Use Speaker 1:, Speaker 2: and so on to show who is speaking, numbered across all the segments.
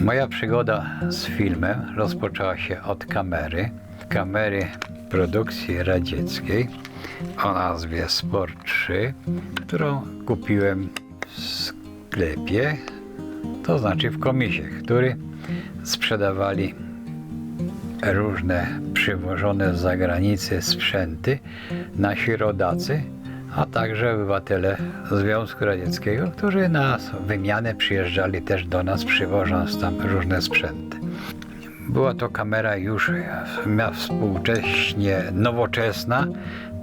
Speaker 1: Moja przygoda z filmem rozpoczęła się od kamery. Kamery produkcji radzieckiej o nazwie Sport 3, którą kupiłem w sklepie, to znaczy w komisie, który sprzedawali różne przywożone z zagranicy sprzęty nasi rodacy, a także obywatele Związku Radzieckiego, którzy na wymianę przyjeżdżali też do nas, przywożąc tam różne sprzęty. Była to kamera już współcześnie nowoczesna,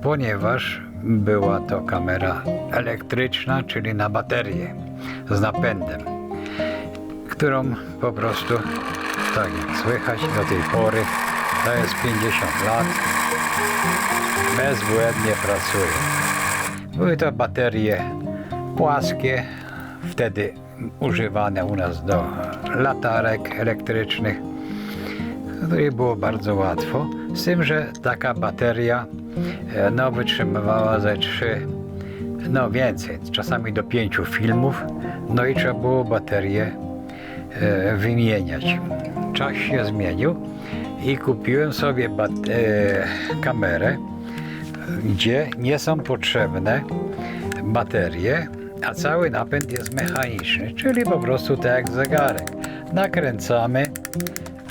Speaker 1: ponieważ była to kamera elektryczna, czyli na baterię z napędem, którą po prostu, tak jak słychać do tej pory, to jest 50 lat, bezbłędnie pracuje. Były to baterie płaskie, wtedy używane u nas do latarek elektrycznych, których było bardzo łatwo. Z tym, że taka bateria e, no, wytrzymywała ze trzy, no więcej, czasami do pięciu filmów, no i trzeba było baterię e, wymieniać. Czas się zmienił i kupiłem sobie bat- e, kamerę, gdzie nie są potrzebne baterie, a cały napęd jest mechaniczny, czyli po prostu tak jak zegarek. Nakręcamy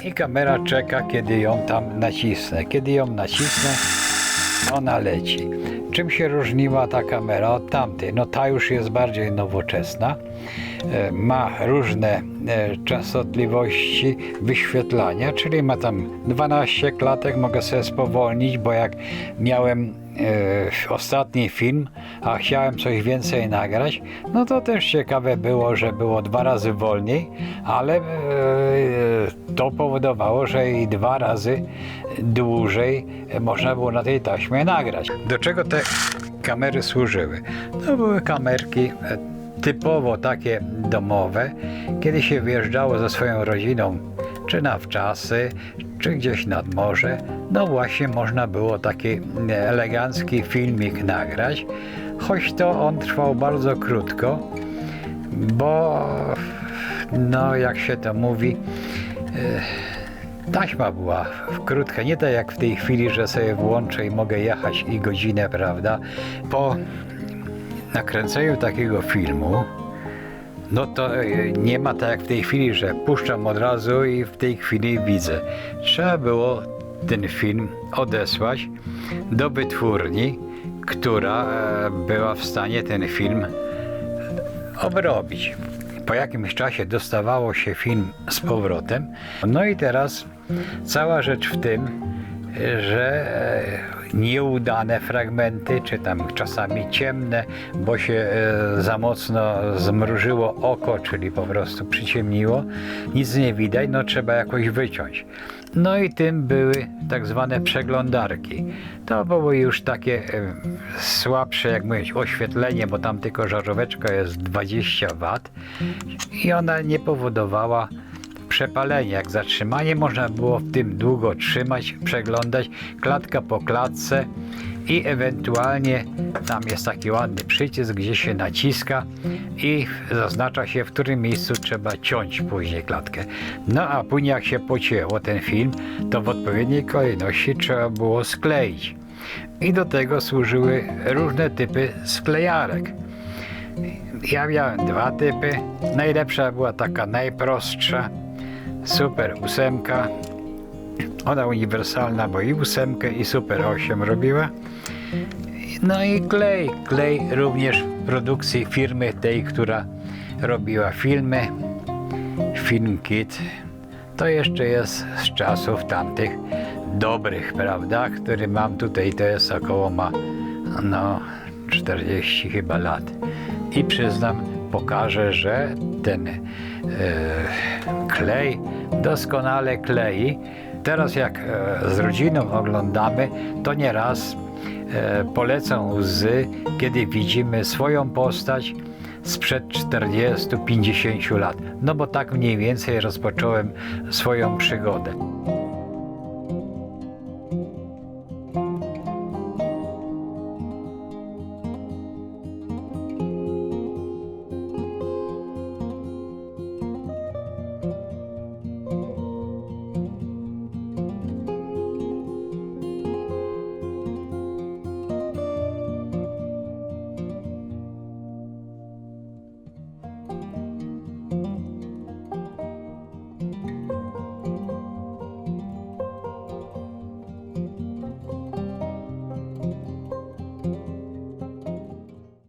Speaker 1: i kamera czeka, kiedy ją tam nacisnę. Kiedy ją nacisnę, ona leci. Czym się różniła ta kamera od tamtej? No ta już jest bardziej nowoczesna. E, Ma różne e, częstotliwości wyświetlania, czyli ma tam 12 klatek, mogę sobie spowolnić, bo jak miałem ostatni film, a chciałem coś więcej nagrać, no to też ciekawe było, że było dwa razy wolniej, ale e, to powodowało, że i dwa razy dłużej można było na tej taśmie nagrać. Do czego te kamery służyły? To były kamerki e, typowo takie domowe, kiedy się wyjeżdżało ze swoją rodziną, czy na wczasy, czy gdzieś nad morze, no właśnie można było taki elegancki filmik nagrać, choć to on trwał bardzo krótko, bo no jak się to mówi, e, taśma była krótka, nie tak jak w tej chwili, że sobie włączę i mogę jechać i godzinę, prawda? Po nakręceniu takiego filmu, no to e, nie ma tak jak w tej chwili, że puszczam od razu i w tej chwili widzę. Trzeba było ten film odesłać do wytwórni, która e, była w stanie ten film obrobić. Po jakimś czasie dostawało się film z powrotem. No i teraz cała rzecz w tym, że e, nieudane fragmenty, czy tam czasami ciemne, bo się e, za mocno zmrużyło oko, czyli po prostu przyciemniło, nic nie widać, no trzeba jakoś wyciąć. No i tym były tak zwane przeglądarki. To było już takie e, słabsze, jak mówić, oświetlenie, bo tam tylko żaróweczka jest 20 W i ona nie powodowała przepalenie. Jak zatrzymanie można było w tym długo trzymać, przeglądać klatka po klatce i ewentualnie tam jest taki ładny przycisk, gdzie się naciska i zaznacza się, w którym miejscu trzeba ciąć później klatkę. No a później jak się pocięło ten film, to w odpowiedniej kolejności trzeba było skleić. I do tego służyły różne typy sklejarek. Ja miałem dwa typy. Najlepsza była taka najprostsza, Super ósemka. Ona uniwersalna, bo i ósemkę i Super 8 robiła. No i klej. Klej również produkcji firmy tej, która robiła filmy. Film Kit. To jeszcze jest z czasów tamtych dobrych, prawda? Który mam tutaj, to jest około ma no 40 chyba lat. I przyznam, pokażę, że ten e, klej doskonale klei. Teraz jak e, z rodziną oglądamy, to nieraz e, polecą łzy, kiedy widzimy swoją postać sprzed 40-50 lat. No bo tak mniej więcej rozpocząłem swoją przygodę.